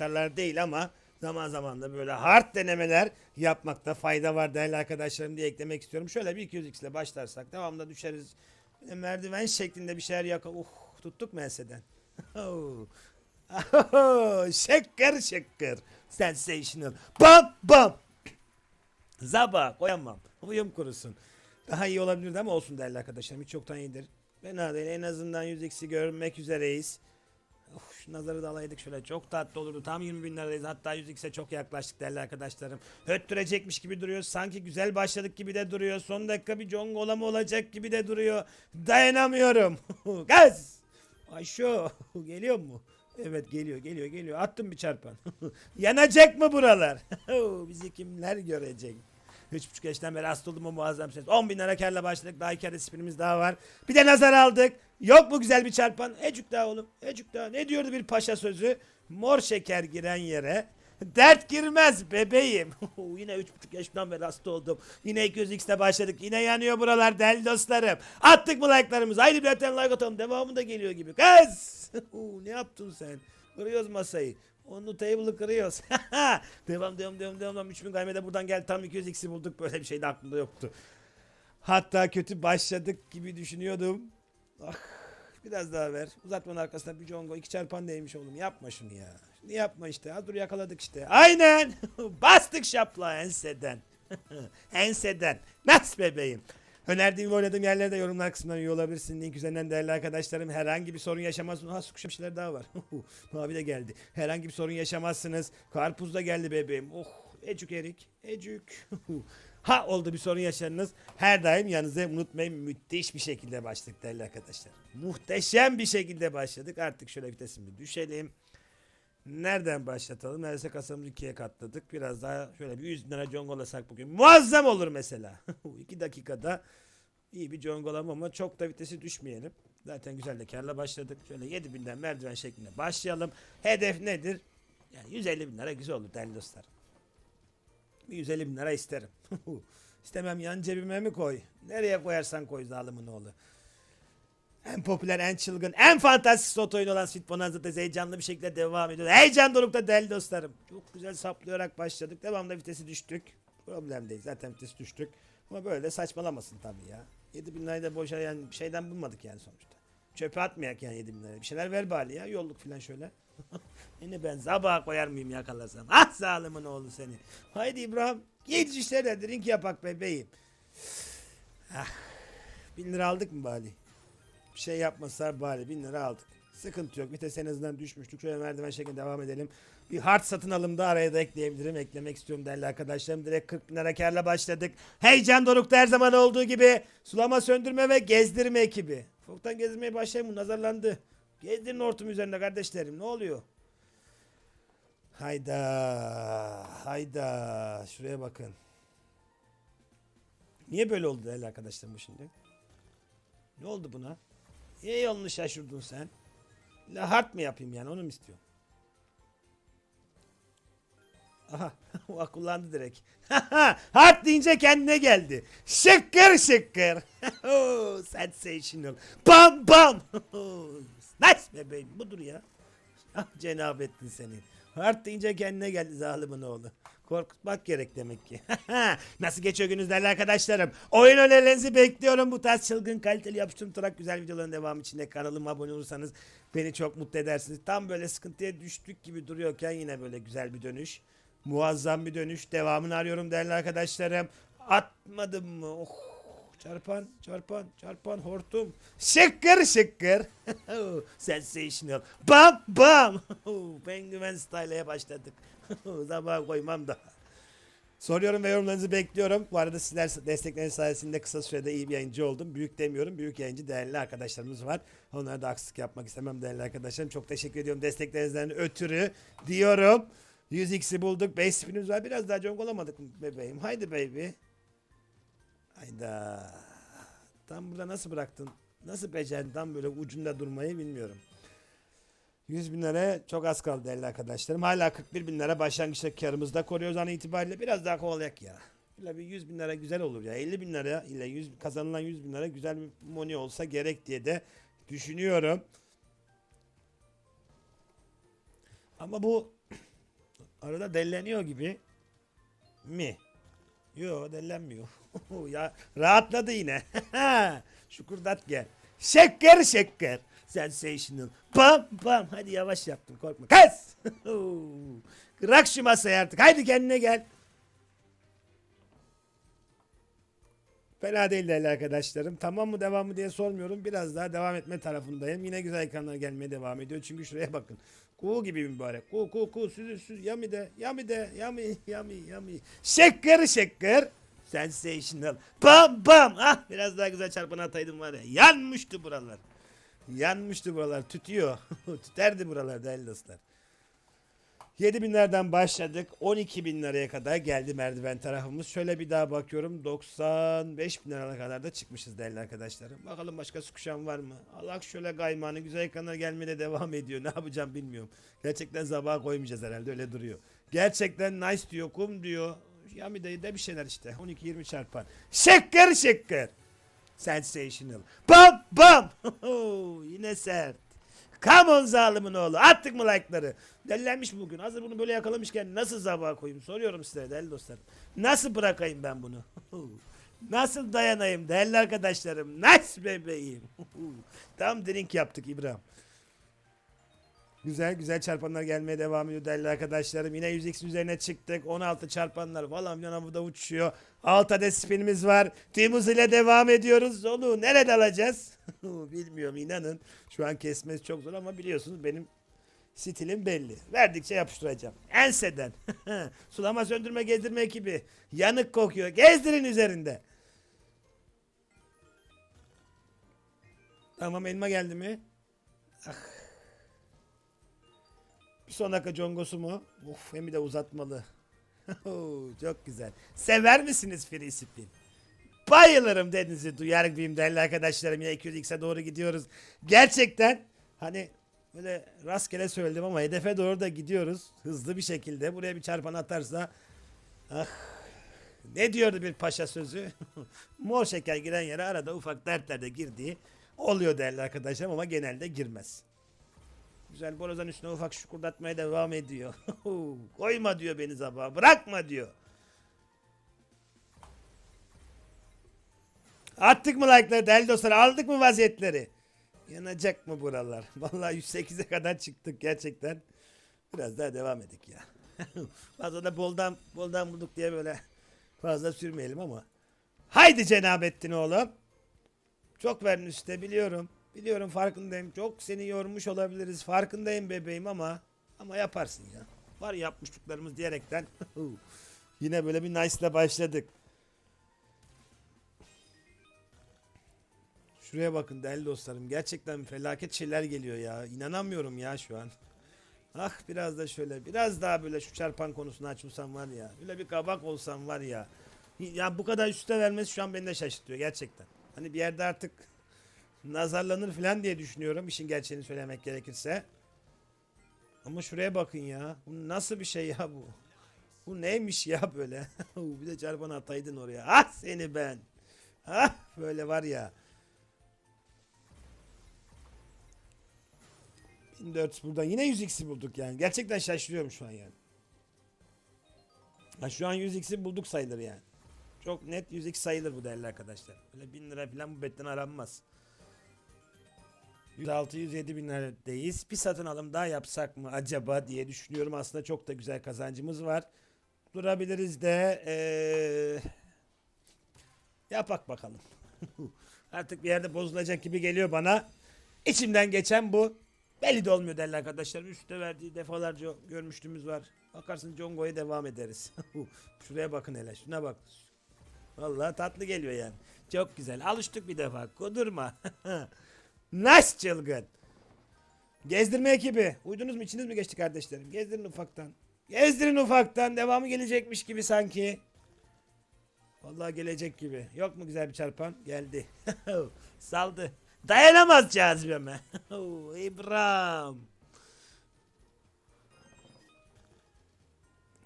karakterler değil ama zaman zaman da böyle hard denemeler yapmakta fayda var değerli arkadaşlarım diye eklemek istiyorum. Şöyle bir 200x ile başlarsak devamında düşeriz. Merdiven şeklinde bir şeyler yak. Uh tuttuk mu enseden? Oh. Oh, şeker şeker. Sensational. Bam bam. Zaba koyamam. Uyum kurusun. Daha iyi olabilirdi ama olsun değerli arkadaşlarım. Hiç çoktan iyidir. Fena. En azından 100x'i görmek üzereyiz. Şu nazarı da alaydık şöyle. Çok tatlı olurdu. Tam 20 bin liradayız. Hatta 100x'e çok yaklaştık değerli arkadaşlarım. Höttürecekmiş gibi duruyor. Sanki güzel başladık gibi de duruyor. Son dakika bir jongola mı olacak gibi de duruyor. Dayanamıyorum. Gaz. Ayşo. Geliyor mu? Evet geliyor geliyor geliyor. Attım bir çarpan. Yanacak mı buralar? Bizi kimler görecek? Üç buçuk yaştan beri hasta oldum o muazzam ses. 10 bin lira karla başladık. Daha iki adet spinimiz daha var. Bir de nazar aldık. Yok mu güzel bir çarpan? Ecük daha oğlum. Ecük daha. Ne diyordu bir paşa sözü? Mor şeker giren yere dert girmez bebeğim. Yine üç buçuk yaşından beri hasta oldum. Yine 200x'te başladık. Yine yanıyor buralar değerli dostlarım. Attık mı like'larımızı? Haydi bir tane like atalım. Devamı da geliyor gibi. Kız! ne yaptın sen? Kırıyoruz masayı. Onu table'ı kırıyoruz. devam devam devam devam. 3000 gaymede buradan geldi. Tam 200x'i bulduk. Böyle bir şey de aklımda yoktu. Hatta kötü başladık gibi düşünüyordum. Ah, biraz daha ver. Uzatmanın arkasına bir jongo. iki çarpan değmiş oğlum. Yapma şunu ya. Şunu yapma işte. Ha dur yakaladık işte. Aynen. Bastık şapla enseden. enseden. Nasıl bebeğim? Önerdiğim ve oynadığım yerlerde yorumlar kısmından üye olabilirsin. Link üzerinden değerli arkadaşlarım herhangi bir sorun yaşamazsınız. Ha sıkışan şeyler daha var. Mavi de geldi. Herhangi bir sorun yaşamazsınız. Karpuz da geldi bebeğim. Oh ecük erik. Ecük. ha oldu bir sorun yaşarınız. Her daim yanınıza unutmayın müthiş bir şekilde başladık değerli arkadaşlar. Muhteşem bir şekilde başladık. Artık şöyle vitesimizi düşelim. Nereden başlatalım? Neredeyse kasamızı ikiye katladık. Biraz daha şöyle bir 100 bin lira jongolasak bugün. Muazzam olur mesela. 2 dakikada iyi bir jongolam ama çok da vitesi düşmeyelim. Zaten güzel de karla başladık. Şöyle 7 binden merdiven şeklinde başlayalım. Hedef nedir? Yani 150 bin lira güzel olur değerli dostlar. Bir 150 bin lira isterim. İstemem yan cebime mi koy? Nereye koyarsan koy zalimin oğlu. En popüler, en çılgın, en fantastik slot oyunu olan Sweet Bonanza'da heyecanlı bir şekilde devam ediyor. Heyecan dorukta değerli dostlarım. Çok güzel saplayarak başladık. Devamında vitesi düştük. Problem değil. Zaten vitesi düştük. Ama böyle saçmalamasın tabii ya. 7 bin lirayı da boşa yani şeyden bulmadık yani sonuçta. Çöpe atmayak yani 7 bin lirayı. Bir şeyler ver bari ya. Yolluk falan şöyle. Yine ben sabaha koyar mıyım yakalasam? Ah zalimin oğlu seni. Haydi İbrahim. Git işlerine drink yapak bebeğim. Ah. Bin lira aldık mı bari? Bir şey yapmasalar bari 1000 lira aldık. Sıkıntı yok. Vites en azından düşmüştük. Şöyle merdiven şeklinde devam edelim. Bir hard satın alımda araya da ekleyebilirim. Eklemek istiyorum değerli arkadaşlarım. Direkt 40 bin lira karla başladık. Heyecan dorukta her zaman olduğu gibi. Sulama söndürme ve gezdirme ekibi. Ufuktan gezdirmeye başlayayım. Bu nazarlandı. Gezdirin hortum üzerinde kardeşlerim. Ne oluyor? Hayda. Hayda. Şuraya bakın. Niye böyle oldu değerli arkadaşlarım bu şimdi? Ne oldu buna? Niye yolunu şaşırdın sen? La hard mı yapayım yani onu mu istiyorsun? Aha kullandı direkt. hard deyince kendine geldi. Şıkkır şıkkır. Sensational. Bam bam. nice bebeğim budur ya. Ah cenabettin seni. Hard deyince kendine geldi zalimin oğlu. Korkutmak gerek demek ki. Nasıl geçiyor gününüz değerli arkadaşlarım? Oyun önerilerinizi bekliyorum. Bu tarz çılgın kaliteli yapıştırım güzel videoların devamı için de kanalıma abone olursanız beni çok mutlu edersiniz. Tam böyle sıkıntıya düştük gibi duruyorken yine böyle güzel bir dönüş. Muazzam bir dönüş. Devamını arıyorum değerli arkadaşlarım. Atmadım mı? Oh. Çarpan, çarpan, çarpan, hortum. Şıkkır şıkkır. Sensational. Bam bam. Penguin style'e başladık. Sabah koymam da. Soruyorum ve yorumlarınızı bekliyorum. Bu arada sizler destekleriniz sayesinde kısa sürede iyi bir yayıncı oldum. Büyük demiyorum. Büyük yayıncı değerli arkadaşlarımız var. Onlara da haksızlık yapmak istemem değerli arkadaşlarım. Çok teşekkür ediyorum desteklerinizden ötürü diyorum. 100x'i bulduk. 5 spinimiz var. Biraz daha jonk olamadık bebeğim? Haydi baby. Hayda. Tam burada nasıl bıraktın? Nasıl becerdin tam böyle ucunda durmayı bilmiyorum. 100 bin lira çok az kaldı değerli arkadaşlarım. Hala 41 bin lira başlangıçta karımızda koruyoruz an itibariyle. Biraz daha kovalayak ya. Böyle bir 100 bin lira güzel olur ya. 50 bin lira ile 100, kazanılan 100 bin lira güzel bir money olsa gerek diye de düşünüyorum. Ama bu arada delleniyor gibi mi? Yo dellenmiyor. Ya rahatladı yine. Şukurdat gel. Şeker şeker. Sensational. Bam bam. Hadi yavaş yaptım korkma. Kes. Bırak şu masayı artık. Haydi kendine gel. Fena değil değerli arkadaşlarım. Tamam mı devam mı diye sormuyorum. Biraz daha devam etme tarafındayım. Yine güzel ekranlar gelmeye devam ediyor. Çünkü şuraya bakın. Kuğu gibi mübarek. Kuğu kuğu kuğu süzü süzü. Yami de yami de yami yami yami. Şeker şeker. Sensational. Bam bam. Ah biraz daha güzel çarpan ataydım var ya. Yanmıştı buralar. Yanmıştı buralar. Tütüyor. Tüterdi buralar değerli dostlar. 7 binlerden başladık. 12 bin liraya kadar geldi merdiven tarafımız. Şöyle bir daha bakıyorum. 95 bin liraya kadar da çıkmışız değerli arkadaşlarım. Bakalım başka sıkışan var mı? Allah şöyle kaymağını güzel ekranlar gelmeye devam ediyor. Ne yapacağım bilmiyorum. Gerçekten sabaha koymayacağız herhalde öyle duruyor. Gerçekten nice diyor kum diyor. De, de bir şeyler işte. 12-20 çarpan. Şeker şeker. Sensational. Bam bam. Yine sert. Come on zalimin oğlu. Attık mı like'ları? Delilenmiş bugün. Hazır bunu böyle yakalamışken nasıl zabağa koyayım? Soruyorum size değerli dostlarım. Nasıl bırakayım ben bunu? nasıl dayanayım değerli arkadaşlarım? Nasıl bebeğim? Tam drink yaptık İbrahim. Güzel güzel çarpanlar gelmeye devam ediyor değerli arkadaşlarım. Yine 100x üzerine çıktık. 16 çarpanlar falan filan burada uçuyor. 6 adet spinimiz var. Timuz ile devam ediyoruz. Onu nerede alacağız? Bilmiyorum inanın. Şu an kesmesi çok zor ama biliyorsunuz benim stilim belli. Verdikçe yapıştıracağım. Enseden. Sulama söndürme gezdirme ekibi. Yanık kokuyor. Gezdirin üzerinde. Tamam elma geldi mi? Ah. Son dakika congosu mu? Uf hem de uzatmalı. Çok güzel. Sever misiniz free spin? Bayılırım dediğinizi duyar gibiyim değerli arkadaşlarım. Yine 200x'e doğru gidiyoruz. Gerçekten hani böyle rastgele söyledim ama hedefe doğru da gidiyoruz. Hızlı bir şekilde. Buraya bir çarpan atarsa ah ne diyordu bir paşa sözü? Mor şeker giren yere arada ufak dertlerde girdiği oluyor değerli arkadaşlarım ama genelde girmez. Güzel borazan üstüne ufak şukurdatmaya devam ediyor. Koyma diyor beni sabaha. Bırakma diyor. Attık mı like'ları değerli dostlar? Aldık mı vaziyetleri? Yanacak mı buralar? Vallahi 108'e kadar çıktık gerçekten. Biraz daha devam edik ya. fazla da boldan boldan bulduk diye böyle fazla sürmeyelim ama. Haydi Cenabettin oğlum. Çok verdin üstte biliyorum. Biliyorum farkındayım. Çok seni yormuş olabiliriz. Farkındayım bebeğim ama ama yaparsın ya. Var yapmışlıklarımız diyerekten. Yine böyle bir nice ile başladık. Şuraya bakın değerli dostlarım. Gerçekten felaket şeyler geliyor ya. İnanamıyorum ya şu an. Ah biraz da şöyle biraz daha böyle şu çarpan konusunu açılsam var ya. Böyle bir kabak olsam var ya. Ya bu kadar üste vermesi şu an beni de şaşırtıyor gerçekten. Hani bir yerde artık nazarlanır falan diye düşünüyorum işin gerçeğini söylemek gerekirse. Ama şuraya bakın ya. Bu nasıl bir şey ya bu? Bu neymiş ya böyle? bir de çarpan ataydın oraya. Ah seni ben. Ah böyle var ya. 1400 buradan yine 100x'i bulduk yani. Gerçekten şaşırıyorum şu an yani. Ha, şu an 100x'i bulduk sayılır yani. Çok net 100x sayılır bu değerli arkadaşlar. Böyle 1000 lira falan bu betten aranmaz. 106-107 bin liradayız. Bir satın alım daha yapsak mı acaba diye düşünüyorum. Aslında çok da güzel kazancımız var. Durabiliriz de ee, yapak bakalım. Artık bir yerde bozulacak gibi geliyor bana. İçimden geçen bu. Belli de olmuyor değerli arkadaşlar. Üstte verdiği defalarca görmüştüğümüz var. Bakarsın Congo'ya devam ederiz. Şuraya bakın hele. Şuna bak. Vallahi tatlı geliyor yani. Çok güzel. Alıştık bir defa. Kudurma. Nice çılgın. Gezdirme ekibi. Uydunuz mu? İçiniz mi geçti kardeşlerim? Gezdirin ufaktan. Gezdirin ufaktan. Devamı gelecekmiş gibi sanki. Vallahi gelecek gibi. Yok mu güzel bir çarpan? Geldi. Saldı. Dayanamaz cazibeme. İbrahim.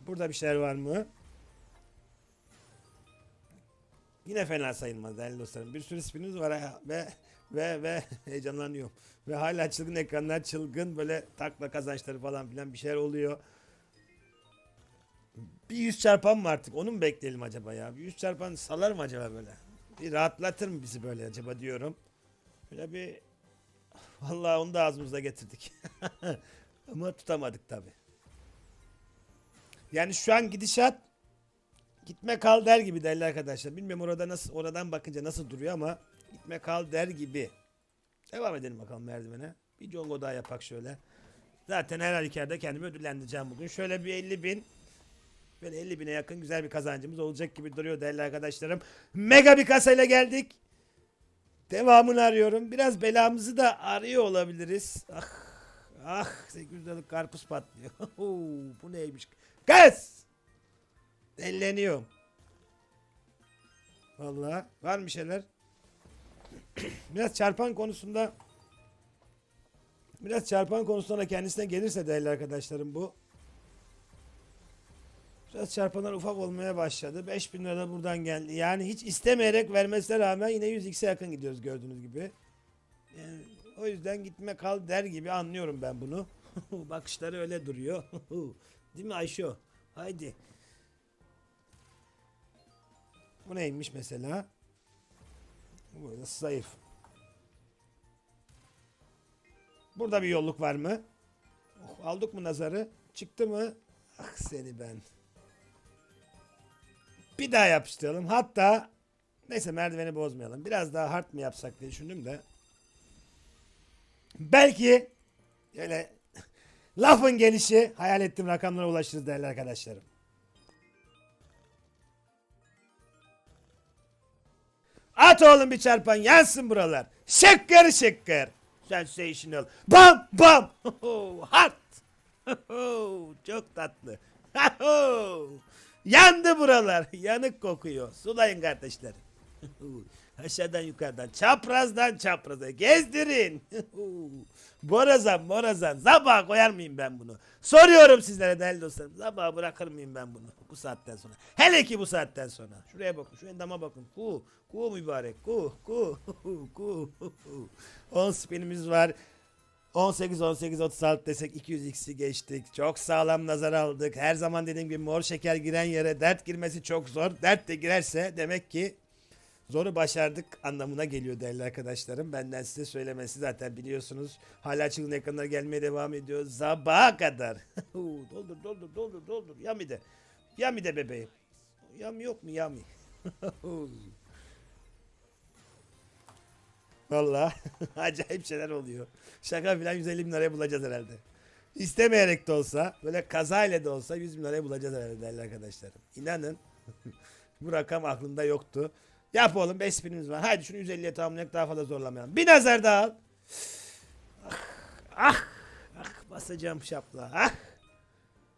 Burada bir şeyler var mı? Yine fena sayılmaz değerli dostlarım. Bir sürü spinimiz var ve ve ve heyecanlanıyorum. Ve hala çılgın ekranlar çılgın böyle takla kazançları falan filan bir şeyler oluyor. Bir yüz çarpan mı artık? Onu mu bekleyelim acaba ya? Bir yüz çarpan salar mı acaba böyle? Bir rahatlatır mı bizi böyle acaba diyorum. Böyle bir... Vallahi onu da ağzımıza getirdik. Ama tutamadık tabi. Yani şu an gidişat gitme kal der gibi değerli arkadaşlar. Bilmiyorum orada nasıl oradan bakınca nasıl duruyor ama gitme kal der gibi. Devam edelim bakalım merdivene. Bir congo daha yapak şöyle. Zaten her halükarda kendimi ödüllendireceğim bugün. Şöyle bir 50 bin Böyle 50 bine yakın güzel bir kazancımız olacak gibi duruyor değerli arkadaşlarım. Mega bir kasayla geldik. Devamını arıyorum. Biraz belamızı da arıyor olabiliriz. Ah ah 800 liralık karpuz patlıyor. Bu neymiş? Kız! Delleniyorum. Vallahi var mı şeyler? Biraz çarpan konusunda biraz çarpan konusunda kendisine gelirse değerli arkadaşlarım bu. Biraz çarpanlar ufak olmaya başladı. 5000 lira da buradan geldi. Yani hiç istemeyerek vermesine rağmen yine 100x'e yakın gidiyoruz gördüğünüz gibi. Yani o yüzden gitme kal der gibi anlıyorum ben bunu. Bakışları öyle duruyor. Değil mi Ayşo? Haydi. Bu neymiş mesela? Bu da zayıf. Burada bir yolluk var mı? Oh, aldık mı nazarı? Çıktı mı? Ah seni ben. Bir daha yapıştıralım. Hatta neyse merdiveni bozmayalım. Biraz daha hard mı yapsak diye düşündüm de. Belki öyle lafın gelişi hayal ettiğim rakamlara ulaşırız değerli arkadaşlarım. At oğlum bir çarpan yansın buralar. Şıkkır şıkkır. Sensational. Bam bam. Hard. Çok tatlı. Yandı buralar. Yanık kokuyor. Sulayın kardeşlerim. Aşağıdan yukarıdan. Çaprazdan çapraza. Gezdirin. borazan borazan. Sabah koyar mıyım ben bunu? Soruyorum sizlere değerli dostlarım. Sabah bırakır mıyım ben bunu? Bu saatten sonra. Hele ki bu saatten sonra. Şuraya bakın. Şu endama bakın. Ku. Ku mübarek. Ku. Ku. Ku. 10 spinimiz var. 18 18 36 desek 200x'i geçtik. Çok sağlam nazar aldık. Her zaman dediğim gibi mor şeker giren yere dert girmesi çok zor. Dert de girerse demek ki zoru başardık anlamına geliyor değerli arkadaşlarım. Benden size söylemesi zaten biliyorsunuz. Hala çılgın ekranlar gelmeye devam ediyor. Sabaha kadar. doldur doldur doldur doldur. Yami de. Yami de bebeğim. Yami yok mu yami? Valla acayip şeyler oluyor. Şaka filan 150 bin liraya bulacağız herhalde. İstemeyerek de olsa böyle kazayla da olsa 100 bin liraya bulacağız herhalde değerli arkadaşlarım. İnanın bu rakam aklımda yoktu. Yap oğlum 5 spinimiz var. Haydi şunu 150'ye tamamlayak daha fazla zorlamayalım. Bir nazar daha al. Ah, ah, ah basacağım şapla. Ah.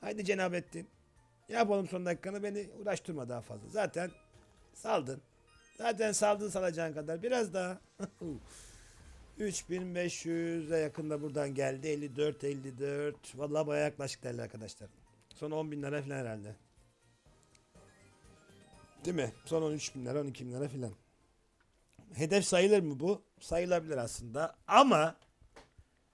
Haydi Cenabettin. Yap oğlum son dakikanı beni uğraştırma daha fazla. Zaten saldın. Zaten saldın salacağın kadar. Biraz daha. 3500'e yakında buradan geldi. 54, 54. Vallahi bayağı yaklaşık değerli arkadaşlar. Son 10 bin lira falan herhalde. Değil mi? Son 13 bin lira, 12 bin lira falan. Hedef sayılır mı bu? Sayılabilir aslında. Ama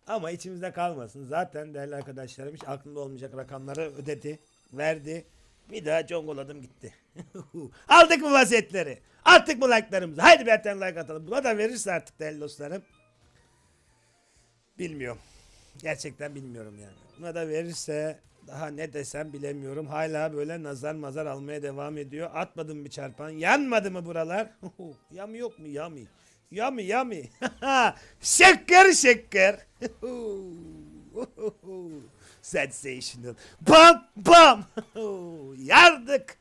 ama içimizde kalmasın. Zaten değerli arkadaşlarım hiç aklımda olmayacak rakamları ödedi, verdi. Bir daha congoladım gitti. Aldık mı vaziyetleri? Attık mı like'larımızı? Haydi bir tane like atalım. Buna da verirse artık değerli dostlarım. Bilmiyorum. Gerçekten bilmiyorum yani. Buna da verirse daha ne desem bilemiyorum. Hala böyle nazar mazar almaya devam ediyor. Atmadım bir çarpan. Yanmadı mı buralar? yami yok mu yami? Yami yami. şıkkır şıkkır. Sensational. Bam bam. Yardık.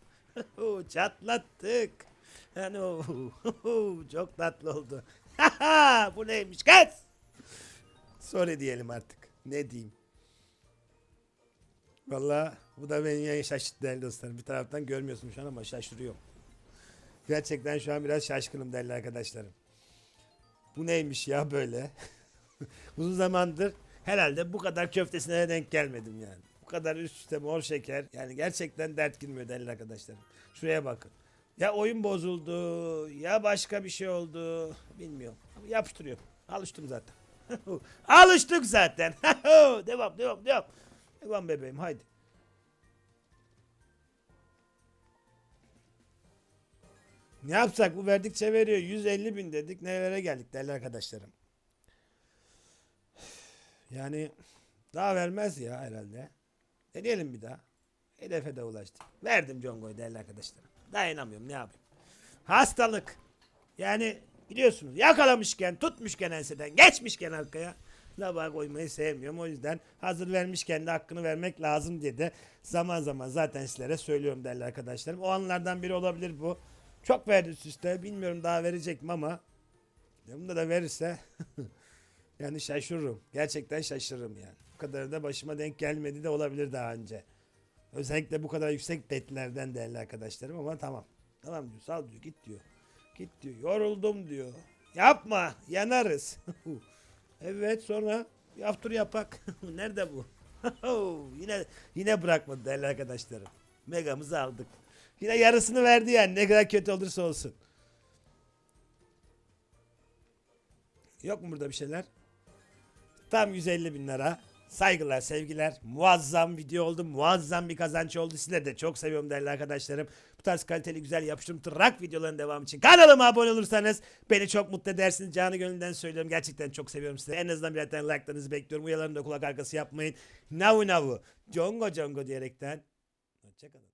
Çatlattık. Yani çok tatlı oldu. Bu neymiş kız? Sonra diyelim artık. Ne diyeyim? Valla bu da beni yani şaşırttı değerli dostlarım. Bir taraftan görmüyorsun şu an ama şaşırıyorum. Gerçekten şu an biraz şaşkınım değerli arkadaşlarım. Bu neymiş ya böyle? Uzun zamandır herhalde bu kadar köftesine denk gelmedim yani. Bu kadar üst üste mor şeker. Yani gerçekten dert girmiyor değerli arkadaşlarım. Şuraya bakın. Ya oyun bozuldu ya başka bir şey oldu. Bilmiyorum. Ama yapıştırıyorum. Alıştım zaten. Alıştık zaten. devam devam devam. Lan bebeğim haydi. Ne yapsak bu verdikçe veriyor. 150 bin dedik nelere geldik değerli arkadaşlarım. Yani daha vermez ya herhalde. Ne diyelim bir daha. Hedefe de ulaştık. Verdim Congo'yu değerli arkadaşlarım. Dayanamıyorum ne yapayım. Hastalık. Yani biliyorsunuz yakalamışken tutmuşken enseden geçmişken arkaya labağa koymayı sevmiyorum. O yüzden hazır vermişken de hakkını vermek lazım diye de zaman zaman zaten sizlere söylüyorum değerli arkadaşlarım. O anlardan biri olabilir bu. Çok verdi üst üste. Bilmiyorum daha verecek mi ama bunda da verirse yani şaşırırım. Gerçekten şaşırırım yani. Bu kadar da başıma denk gelmedi de olabilir daha önce. Özellikle bu kadar yüksek betlerden değerli arkadaşlarım ama tamam. Tamam diyor sal diyor git diyor. Git diyor yoruldum diyor. Yapma yanarız. evet sonra after yapak. Nerede bu? yine yine bırakmadı değerli arkadaşlarım. Megamızı aldık. Yine yarısını verdi yani ne kadar kötü olursa olsun. Yok mu burada bir şeyler? Tam 150 bin lira. Saygılar, sevgiler. Muazzam video oldu. Muazzam bir kazanç oldu. Sizleri de çok seviyorum değerli arkadaşlarım. Bu tarz kaliteli, güzel, yapıştırım tırrak videoların devamı için kanalıma abone olursanız beni çok mutlu edersiniz. Canı gönülden söylüyorum. Gerçekten çok seviyorum sizi. En azından bir tane like'larınızı bekliyorum. Uyarılarını da kulak arkası yapmayın. Navu navu. Congo congo diyerekten. Hoşçakalın.